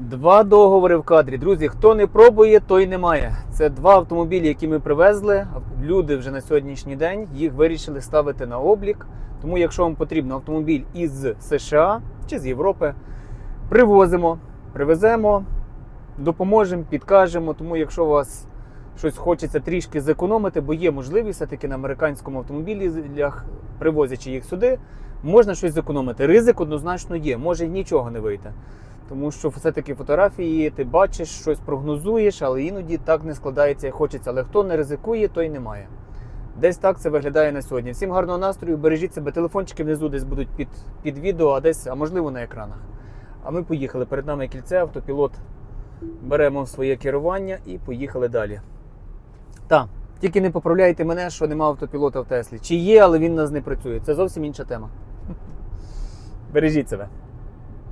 Два договори в кадрі. Друзі, хто не пробує, той не має. Це два автомобілі, які ми привезли. Люди вже на сьогоднішній день їх вирішили ставити на облік. Тому, якщо вам потрібен автомобіль із США чи з Європи, привозимо, привеземо, допоможемо, підкажемо. Тому, якщо у вас щось хочеться трішки зекономити, бо є можливість все-таки на американському автомобілі, привозячи їх сюди, можна щось зекономити. Ризик однозначно є, може нічого не вийти. Тому що все-таки фотографії ти бачиш, щось прогнозуєш, але іноді так не складається, як хочеться. Але хто не ризикує, той не має. Десь так це виглядає на сьогодні. Всім гарного настрою, бережіть себе, телефончики внизу десь будуть під, під відео, а десь, а можливо на екранах. А ми поїхали. Перед нами кільце, автопілот. Беремо своє керування і поїхали далі. Так, тільки не поправляйте мене, що нема автопілота в Теслі. Чи є, але він у нас не працює. Це зовсім інша тема. Бережіть себе.